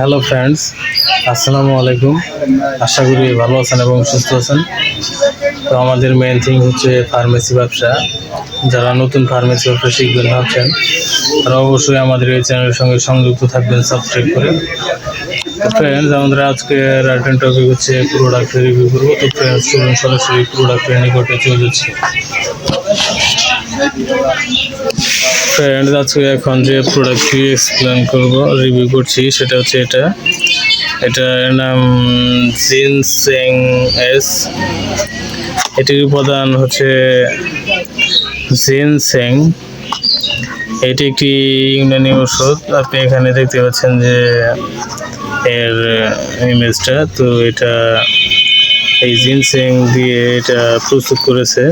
Hello friends আসসালামু আলাইকুম আশা করি ভালো আছেন এবং সুস্থ আছেন। তো আমাদের মেন থিং হচ্ছে ফার্মেসি ব্যবসা। যারা নতুন ফার্মেসি ব্যবসা শিখবেন ভাবছেন, তারা অবশ্যই আমাদের এই চ্যানেলের সঙ্গে সংযুক্ত থাকবেন সাবস্ক্রাইব করে। তো ফ্রেন্ডস আমাদের আজকে রাইটেন টপিক হচ্ছে প্রোডাক্ট রিভিউ করব। তো ফ্রেন্ডস চলুন সরাসরি প্রোডাক্টের নিকটে চলে যাচ্ছি। ফ্রেন্ডস আজকে এখন যে প্রোডাক্টটি এক্সপ্লেন করব রিভিউ করছি, সেটা হচ্ছে এটা। এটার নাম জিনসেং এস। এটির উপাদান হচ্ছে জিনসেং। এটি একটি ইউনানি ওষুধ আপনি এখানে দেখতে পাচ্ছেন যে এর ইমেজটা তো এটা এই জিনসেং দিয়ে এটা প্রস্তুত করেছে।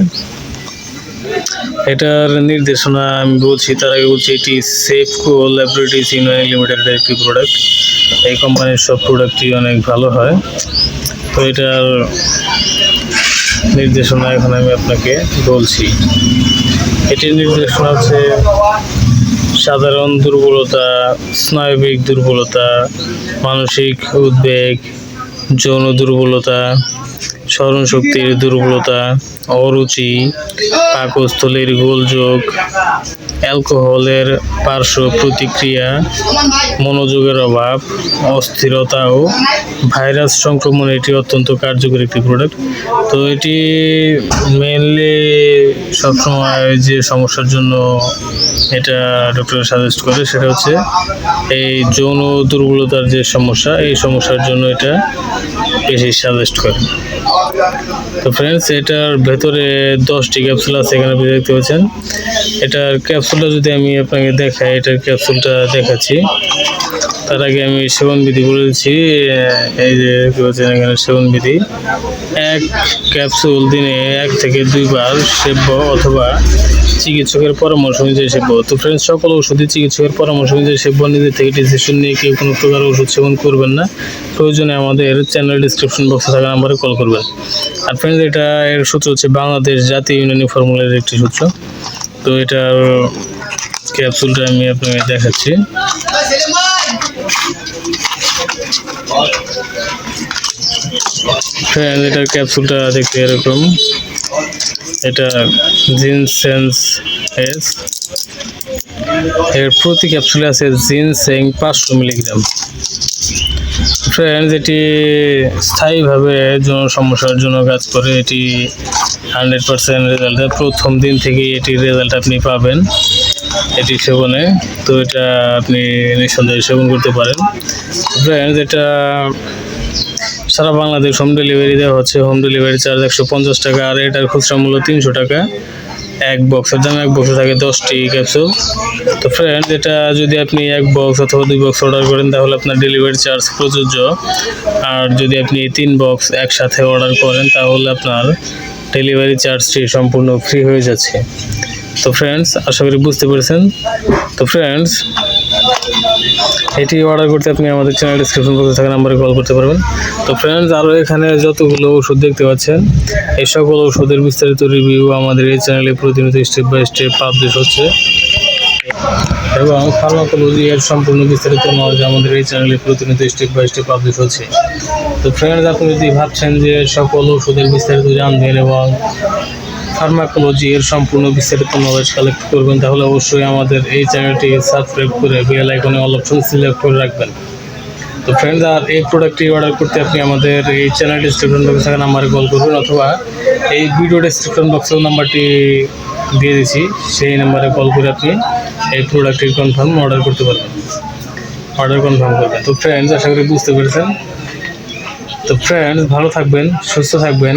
এটার নির্দেশনা আমি বলছি, তার আগে বলছি, এটি সেফকো ল্যাবরেটরিজ ইউনিয়ন লিমিটেডের একটি প্রোডাক্ট এই কোম্পানির সব প্রোডাক্টই অনেক ভালো হয়। তো এটার নির্দেশনা এখন আমি আপনাকে বলছি। এটির নির্দেশনা হচ্ছে সাধারণ দুর্বলতা, স্নায়বিক দুর্বলতা, মানসিক উদ্বেগ, যৌন দুর্বলতা স্মরণশক্তির দুর্বলতা অরুচি পাকস্থলীর গোলযোগ অ্যালকোহলের পার্শ্ব প্রতিক্রিয়া মনোযোগের অভাব অস্থিরতা ও ভাইরাস সংক্রমণ এটি অত্যন্ত কার্যকরী একটি প্রোডাক্ট তো এটি মেনলি সবসময় যে সমস্যার জন্য এটা ডক্টর সাজেস্ট করে সেটা হচ্ছে এই যৌন দুর্বলতার যে সমস্যা এই সমস্যার জন্য এটা বেশি সাজেস্ট করে। তো ফ্রেন্ডস এটার ভেতরে দশটি ক্যাপসুল আছে, এখানে আপনি দেখতে পাচ্ছেন। এটার ক্যাপসুলটা যদি আমি আপনাকে দেখাই, এটার ক্যাপসুলটা দেখাচ্ছি। তার আগে আমি সেবন বিধি বলেছি এই যে দেখতে পাচ্ছেন এখানে সেবন বিধি। এক ক্যাপসুল দিনে এক থেকে দুইবার সেব্য অথবা চিকিৎসকের পরামর্শ অনুযায়ী সেব্য তো ফ্রেন্ডস সকল ওষুধই চিকিৎসকের পরামর্শ অনুযায়ী সেব্য নিজের থেকে ডিসিশন নিয়ে কেউ কোনো প্রকার ওষুধ সেবন করবেন না। প্রয়োজনে আমাদের চ্যানেল ডিসক্রিপশন বক্সে থাকা নাম্বারে কল করবেন। আর ফ্রেন্ডস এটা এর সূত্র হচ্ছে বাংলাদেশ জাতীয় ইউনানি ফর্মুলার একটি সূত্র। তো এটার ক্যাপসুলটা আমি আপনাকে দেখাচ্ছি। ফ্রেন্ড এটার ক্যাপসুলটা দেখতে এরকম। এটা জিনসেন্স এস। এর প্রতি ক্যাপসুলে আছে জিনসেং পাঁচশো মিলিগ্রাম। ফ্রেন্ডস এটি স্থায়ীভাবে যৌন সমস্যার জন্য কাজ করে। এটি হান্ড্রেড পার্সেন্ট রেজাল্ট প্রথম দিন থেকেই এটির রেজাল্ট আপনি পাবেন এটি সেবনে। তো এটা আপনি নিঃসন্দেহে সেবন করতে পারেন। ফ্রেন্ডস এটা সারা বাংলাদেশ হোম ডেলিভারি দেওয়া হচ্ছে। হোম ডেলিভারি চার্জ একশো পঞ্চাশ টাকা, আর এটার খুচরা মূল্য তিনশো টাকা। এক বক্সের দাম এক বক্সে থাকে দশটি ক্যাপসুল তো ফ্রেন্ড এটা যদি আপনি এক বক্স অথবা দুই বক্স অর্ডার করেন, তাহলে আপনার ডেলিভারি চার্জ প্রযোজ্য। আর যদি আপনি তিন বক্স একসাথে অর্ডার করেন, তাহলে আপনার ডেলিভারি চার্জটি সম্পূর্ণ ফ্রি হয়ে যাচ্ছে। তো ফ্রেন্ডস আশা করি বুঝতে পেরেছেন। তো ফ্রেন্ডস এটি অর্ডার করতে আপনি আমাদের চ্যানেল ডিসক্রিপশন বক্সে থাকা নাম্বারে কল করতে পারবেন। তো ফ্রেন্ডস আরও এখানে যতগুলো ওষুধ দেখতে পাচ্ছেন, এই সকল ওষুধের বিস্তারিত রিভিউ আমাদের এই চ্যানেলে প্রতিনিয়ত স্টেপ বাই স্টেপ পাবলিশ হচ্ছে। এবং ফার্মাকোলজি এর সম্পূর্ণ বিস্তারিত নলেজ আমাদের এই চ্যানেলে প্রতিনিয়ত স্টেপ বাই স্টেপ পাবলিশ হচ্ছে। তো ফ্রেন্ডস আপনি যদি ভাবছেন যে সকল ওষুধের বিস্তারিত জানবেন এবং ফার্মাকোলজি এর সম্পূর্ণ বিস্তারিত নলেজ কালেক্ট করবেন, তাহলে অবশ্যই আমাদের এই চ্যানেলটি সাবস্ক্রাইব করে বেল আইকনে অল অপশন সিলেক্ট করে রাখবেন। তো ফ্রেন্ডস আর এই প্রোডাক্টটি অর্ডার করতে আপনি আমাদের এই চ্যানেল ডিসক্রিপশন বক্সে থাকা নাম্বারে কল করবেন, অথবা এই ভিডিও ডিসক্রিপশন বক্সেও নাম্বারটি দিয়ে দিচ্ছি সেই নাম্বারে কল করে আপনি এই প্রোডাক্টটি কনফার্ম অর্ডার করতে পারবেন। অর্ডার কনফার্ম করবেন। তো ফ্রেন্ডস আশা করি বুঝতে পেরেছেন। তো ফ্রেন্ডস ভালো থাকবেন, সুস্থ থাকবেন।